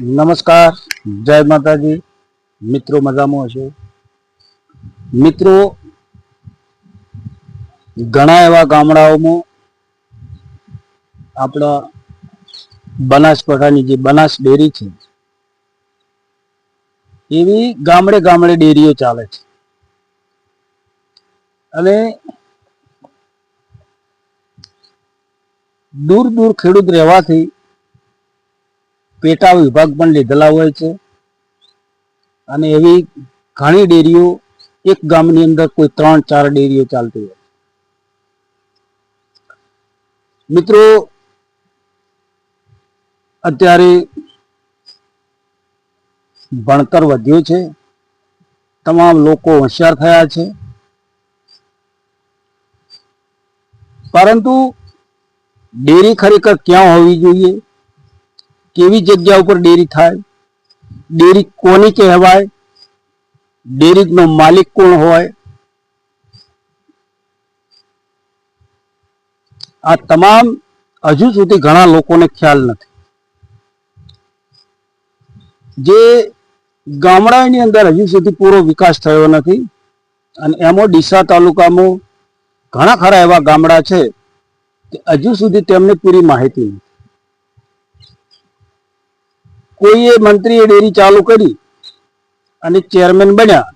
નમસ્કાર, જય માતાજી. મિત્રો મજામાં હશો? મિત્રો, ઘણા એવા ગામડાઓમાં આપણા બનાસકાંઠાની જે બનાસ ડેરી છે, એવી ગામડે ગામડે ડેરીઓ ચાલે છે. અને દૂર દૂર ખેડૂત રહેવાથી પેટા વિભાગ પણ લીધેલા હોય છે. અને એવી ઘણી ડેરીઓ એક ગામની અંદર કોઈ ત્રણ ચાર ડેરીઓ ચાલતી હોય મિત્રો, અત્યારે ભણતર વધ્યું છે. તમામ લોકો હોશિયાર થયા છે. પરંતુ ડેરી ખરેખર ક્યાં હોવી જોઈએ? કેવી જગ્યા ઉપર ડેરી થાય? ડેરી કોની કહેવાય? ડેરીનો માલિક કોણ હોય? આ તમામ હજુ સુધી ઘણા લોકોને ખ્યાલ નથી. જે ગામડાની અંદર હજુ સુધી પૂરો વિકાસ થયો નથી અને એમાં ડીસા તાલુકામાં ઘણા ખરા એવા ગામડા છે કે હજુ સુધી તેમને પૂરી માહિતી નથી. કોઈએ મંત્રીએ ડેરી ચાલુ કરી અને ચેરમેન બન્યા.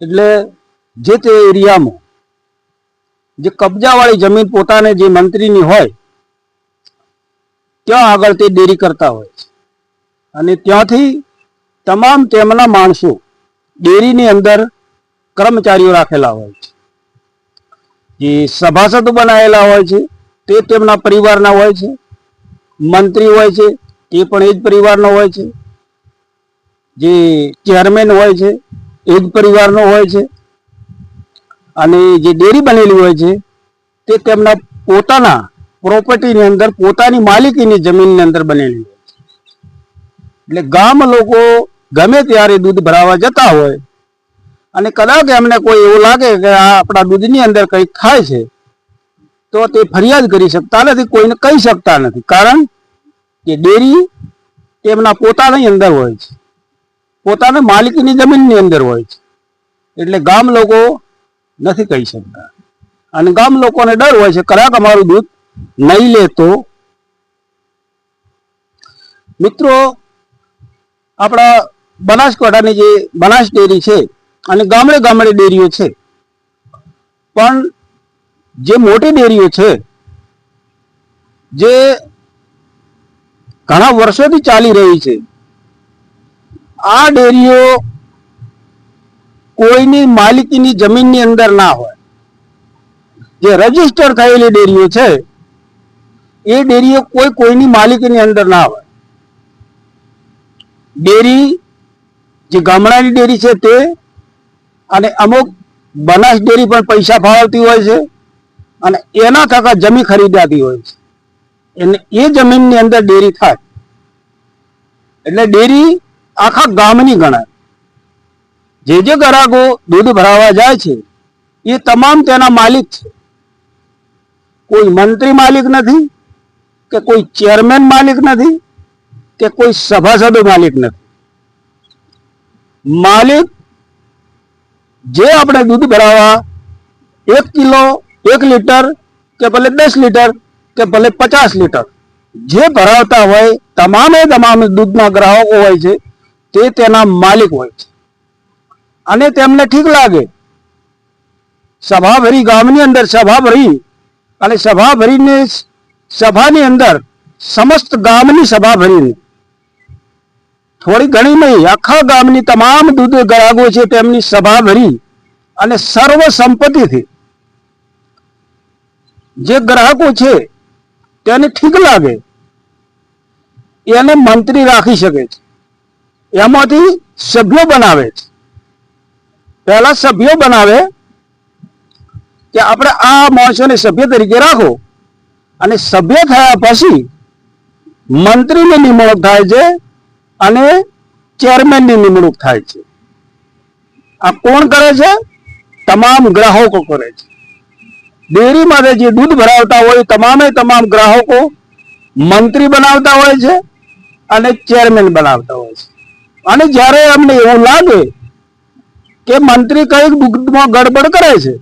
એટલે જે તે એરિયામાં જે કબજાવાળી જમીન પોતાને જે મંત્રીની હોય, ત્યાં આગળ તે ડેરી કરતા હોય છે. અને ત્યાંથી તમામ તેમના માણસો ડેરીની અંદર કર્મચારીઓ રાખેલા હોય છે. જે સભાસદો બનાવેલા હોય છે, તે તેમના પરિવારના હોય છે, મંત્રી હોય છે તે પણ એ જ પરિવારનો હોય છે. જે ચેરમેન હોય છે, એ જ પરિવારનો હોય છે. અને જે ડેરી બનેલી હોય છે, તે તેમના પોતાના પ્રોપર્ટીની અંદર, પોતાની માલિકીની જમીનની અંદર બનેલી હોય છે. એટલે ગામ લોકો ગમે ત્યારે દૂધ ભરાવા જતા હોય, અને કદાચ એમને કોઈ એવું લાગે કે આ આપણા દૂધની અંદર કંઈક થાય છે, તો તે ફરિયાદ કરી શકતા નથી, કોઈને કહી શકતા નથી. કારણ કે ડેરી તેમના પોતાની અંદર હોય છે. પોતાની માલિકીની જમીનની અંદર હોય છે. એટલે ગામ લોકો નથી કહી શકતા. અને ગામ લોકોને ડર હોય છે, કદાચ અમારું દૂધ નહીં લે તો મિત્રો, આપણા બનાસકાંઠાની જે બનાસ ડેરી છે અને ગામડે ગામડે ડેરીઓ છે. પણ જે મોટી ડેરીઓ છે, જે ઘણા વર્ષોથી ચાલી રહી છે. આ ડેરીઓ કોઈની માલિકીની જમીનની અંદર ના હોય. જે રજિસ્ટર થયેલી ડેરીઓ છે, એ ડેરીઓ કોઈ કોઈની માલિકીની અંદર ના હોય. ડેરી, જે ગામડાની ડેરી છે તે, અને અમુક બનાસ ડેરી પણ પૈસા ફાળવતી હોય છે, અને એના થકા જમીન ખરીદાતી હોય છે. એને એ જમીનની અંદર ડેરી થાય. એટલે ડેરી આખા ગામની ગણાય. જે જે ગ્રાહકો દૂધ ભરાવા જાય છે, એ તમામ તેના માલિક છે. કોઈ મંત્રી માલિક નથી, કે કોઈ ચેરમેન માલિક નથી, કે કોઈ સભાસદો માલિક નથી. માલિક જે આપણે દૂધ ભરાવા એક કિલો, એક લીટર કે ભલે દસ લીટર કે ભલે પચાસ લીટર. જે ભરાવતા હોય, તમામે તમામ દૂધના ગ્રાહકો હોય છે, તે તેના માલિક હોય છે. અને તેમને ઠીક લાગે. સભા ભરી ગામની અંદર સભા ભરી અને સભા ભરીને સભાની અંદર સમસ્ત ગામની સભા ભરીને થોડી ઘણી નહીં, આખા ગામની તમામ દૂધ ગ્રાહકો છે તેમની સભા ભરી અને સર્વ સંપત્તિથી જે ગ્રાહકો છે તેને ઠીક લાગે. એને મંત્રી રાખી શકે છે. એમાંથી સભ્યો બનાવે છે. પહેલા સભ્યો બનાવે કે આપણે આ માણસોને સભ્ય તરીકે રાખો. અને સભ્ય થયા પછી મંત્રીની નિમણૂક થાય છે અને ચેરમેનની નિમણૂક થાય છે. આ કોણ કરે છે? તમામ ગ્રાહકો કરે છે. ડેરી માટે જે દૂધ ભરાવતા હોય, તમામે તમામ ગ્રાહકો મંત્રી બનાવતા હોય છે અને ચેરમેન બનાવતા હોય છે. અને જ્યારે અમને એવું લાગે કે મંત્રી કંઈક દૂધમાં ગડબડ કરે છે,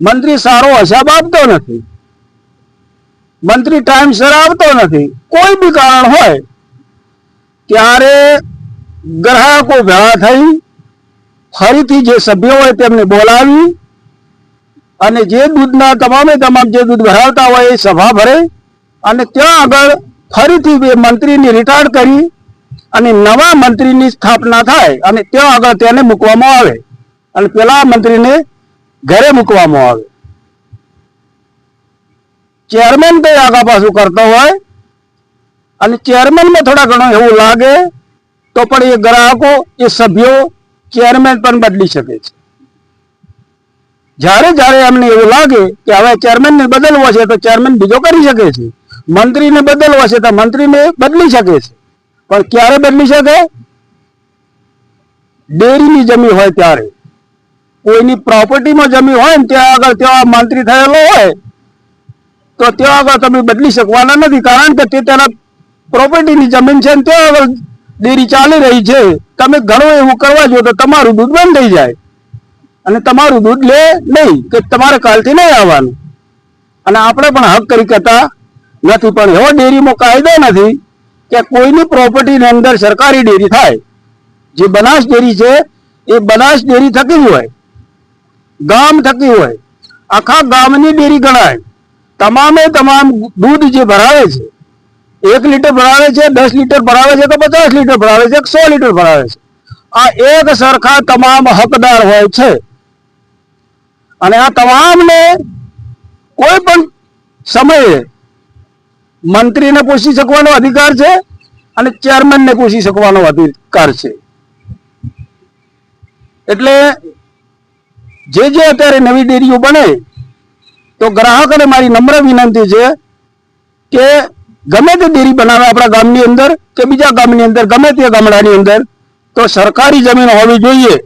મંત્રી સારો હિસાબ આપતો નથી, મંત્રી ટાઈમસર આવતો નથી, કોઈ બી કારણ હોય, ત્યારે ગ્રાહકો ભેળા થઈ ફરીથી જે સભ્યો હોય તેમને બોલાવી અને જે દૂધના તમામે તમામ જે દૂધ ભરાવતા હોય એ સભા ભરે અને ત્યાં આગળ ફરીથી મંત્રીની રિટાયર કરી અને નવા મંત્રીની સ્થાપના થાય અને ત્યાં આગળ તેને મૂકવામાં આવે અને પેલા મંત્રીને ઘરે મૂકવામાં આવે. ચેરમેન તો આગા પાછું કરતો હોય અને ચેરમેનમાં થોડા ઘણો એવું લાગે તો પણ એ ગ્રાહકો, એ સભ્યો ચેરમેન પણ બદલી શકે છે. જ્યારે જ્યારે એમને એવું લાગે કે હવે ચેરમેનને બદલવો છે તો ચેરમેન બીજો કરી શકે છે. મંત્રીને બદલવો છે તો મંત્રીને બદલી શકે છે. પણ ક્યારે બદલી શકે? ડેરીની જમીન હોય ત્યારે. કોઈની પ્રોપર્ટીમાં જમી હોય ને ત્યાં આગળ ત્યાં મંત્રી થયેલો હોય, તો ત્યાં આગળ તમે બદલી શકવાના નથી. કારણ કે તે તેના પ્રોપર્ટીની જમીન છે ને ત્યાં આગળ ડેરી ચાલી રહી છે. તમે ઘણું એવું કરવા જો તો તમારું દૂધ બંધ થઈ જાય. અને તમારું દૂધ લે નહીં, કે તમારે કાલથી નહીં આવવાનું. અને આપણે પણ હક કરી કહેતા નથી પણ એવો ડેરીમાં કાયદો નથી કે કોઈની પ્રોપર્ટીની અંદર સરકારી ડેરી થાય. જે બનાસ ડેરી છે, એ બનાસ ડેરી થકી હોય, ગામ થકી હોય, આખા ગામની ડેરી ગણાય. તમામે તમામ દૂધ જે ભરાવે છે, એક લીટર ભરાવે છે, દસ લીટર ભરાવે છે, તો પચાસ લીટર ભરાવે છે સો લીટર ભરાવે છે. આ એક સરખા તમામ હકદાર હોય છે. અને આ તમામને કોઈ પણ સમયે મંત્રીને પૂછી શકવાનો અધિકાર છે અને ચેરમેનને પૂછી શકવાનો અધિકાર છે. એટલે જે જે અત્યારે નવી ડેરીઓ બને, તો ગ્રાહકોને મારી નમ્ર વિનંતી છે કે ગમે તે ડેરી બનાવે આપણા ગામની અંદર કે બીજા ગામની અંદર, ગમે તે ગામડાની અંદર, તો સરકારી જમીન હોવી જોઈએ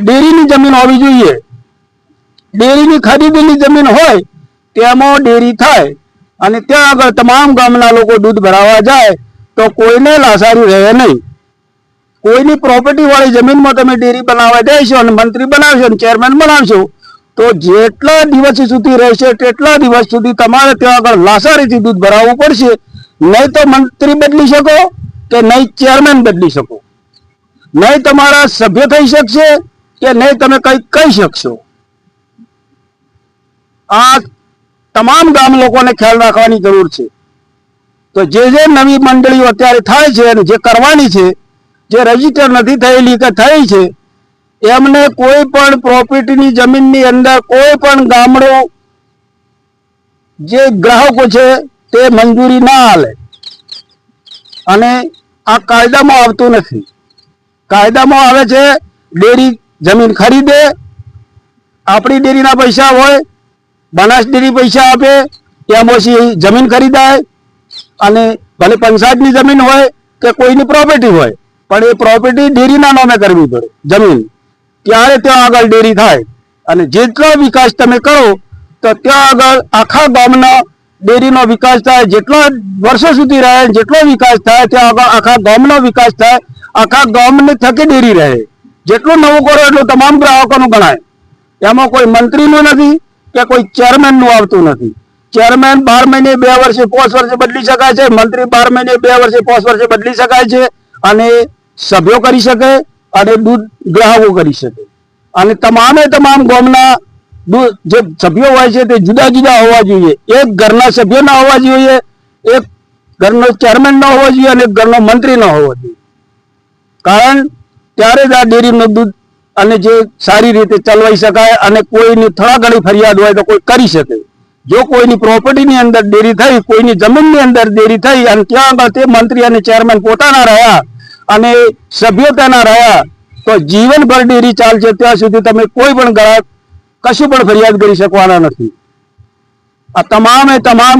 ડેરીની જમીન હોવી જોઈએ ડેરીની ખરીદેલી જમીન હોય, તેમાં ડેરી થાય અને ત્યાં આગળ તમામ ગામના લોકો દૂધ ભરાવા જાય, તો કોઈને લાસારી રહે નહીં. કોઈની પ્રોપર્ટીવાળી જમીનમાં તમે ડેરી બનાવવા જઈશો અને મંત્રી બનાવશો અને ચેરમેન બનાવશો, તો જેટલા દિવસ સુધી રહેશે તેટલા દિવસ સુધી તમારે ત્યાં આગળ લાસારીથી દૂધ ભરાવવું પડશે. નહીં તો મંત્રી બદલી શકો કે નહીં ચેરમેન બદલી શકો. નહીં તમારા સભ્ય થઈ શકશે કે નહીં તમે કંઈક કહી શકશો. આ તમામ ગામ લોકોને ખ્યાલ રાખવાની જરૂર છે. તો જે જે નવી મંડળીઓ અત્યારે થાય છે અને જે કરવાની છે, જે રજિસ્ટર નથી થયેલી કે થઈ છે, એમને કોઈ પણ પ્રોપર્ટીની જમીનની અંદર કોઈ પણ ગામડો જે ગ્રાહકો છે તે મંજૂરી ના હાલે અને આ કાયદામાં આવતું નથી. કાયદામાં આવે છે, ડેરી જમીન ખરીદે, આપણી ડેરીના પૈસા હોય બનાસ ડેરી પૈસા આપે, ત્યાં પછી જમીન ખરીદાય. અને ભલે પંચાયતની જમીન હોય કે કોઈની પ્રોપર્ટી હોય, પણ એ પ્રોપર્ટી ડેરીના નામે કરવી પડે, જમીન. ત્યારે ત્યાં આગળ ડેરી થાય. અને જેટલો વિકાસ તમે કરો, તો ત્યાં આગળ આખા ગામના ડેરીનો વિકાસ થાય. જેટલા વર્ષો સુધી રહે, જેટલો વિકાસ થાય, ત્યાં આગળ આખા ગામનો વિકાસ થાય. આખા ગામને થકી ડેરી રહે. જેટલું નવું કરો એટલું તમામ ગ્રાહકોનું ગણાય. એમાં કોઈ મંત્રીનું નથી. કે કોઈ ચેરમેનનું આવતું નથી. ચેરમેન બાર મહિને બે વર્ષે પાંચ વર્ષે બદલી શકાય છે, મંત્રી બાર મહિને બે વર્ષે પાંચ વર્ષે બદલી શકાય છે અને સભ્યો કરી શકે અને દૂધ ગ્રાહકો કરી શકે. અને તમામે તમામ ગામના જે સભ્યો હોય છે તે જુદા જુદા હોવા જોઈએ. એક ઘરના સભ્ય ના હોવા જોઈએ, એક ઘરનો ચેરમેન ન હોવો જોઈએ અને ઘરનો મંત્રી ન હોવો જોઈએ. કારણ ત્યારે જ આ ડેરીનું દૂધ અને જે સારી રીતે ચલવાઈ શકાય અને કોઈની થોડા ફરિયાદ હોય તો કોઈ કરી શકે. જો કોઈની પ્રોપર્ટીની અંદર ડેરી થઈ, કોઈની જમીનની અંદર ડેરી થઈ અને ત્યાં આગળ તે મંત્રી અને ચેરમેન પોતાના રહ્યા અને સભ્યો તેના રહ્યા, તો જીવનભર ડેરી ચાલશે, ત્યાં સુધી તમે કોઈ પણ ગ્રાહક કશું પણ ફરિયાદ કરી શકવાના નથી. આ તમામે તમામ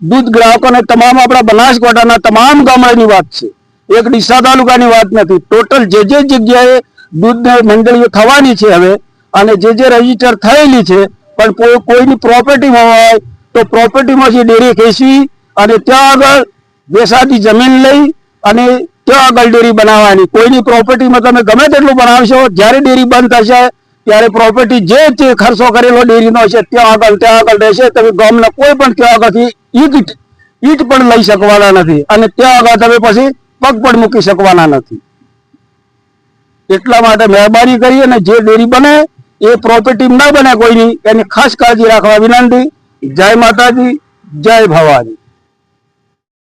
દૂધ ગ્રાહકોને, તમામ આપણા બનાસકાંઠાના તમામ ગામડાની વાત છે. એક ડીસા તાલુકાની વાત નથી, ટોટલ જે જે જગ્યાએ દૂધ મંડળીઓ થવાની છે હવે. અને જે જે રજિસ્ટર થયેલી છે, પણ કોઈ- કોઈની પ્રોપર્ટીમાં હોય, તો પ્રોપર્ટીમાંથી ડેરી ખેંચવી અને ત્યાં આગળ બેસાતી જમીન લઈ અને ત્યાં આગળ ડેરી બનાવવાની. કોઈની પ્રોપર્ટીમાં તમે ગમે તેટલું બનાવશો, જ્યારે ડેરી બંધ થશે, ત્યારે પ્રોપર્ટી જે તે ખર્ચો કરેલો ડેરીનો છે ત્યાં આગળ ત્યાં આગળ રહેશે. તમે ગામના કોઈ પણ ત્યાં આગળથી ઈટ ઈટ પણ લઈ શકવાના નથી. અને ત્યાં આગળ તમે પછી પગ પણ મૂકી શકવાના નથી. એટલા માટે મહેરબાની કરી અને જે ડેરી બને, એ પ્રોપર્ટી ના બને કોઈની, એની ખાસ કાળજી રાખવા વિનંતી. જય માતાજી, જય ભવાની.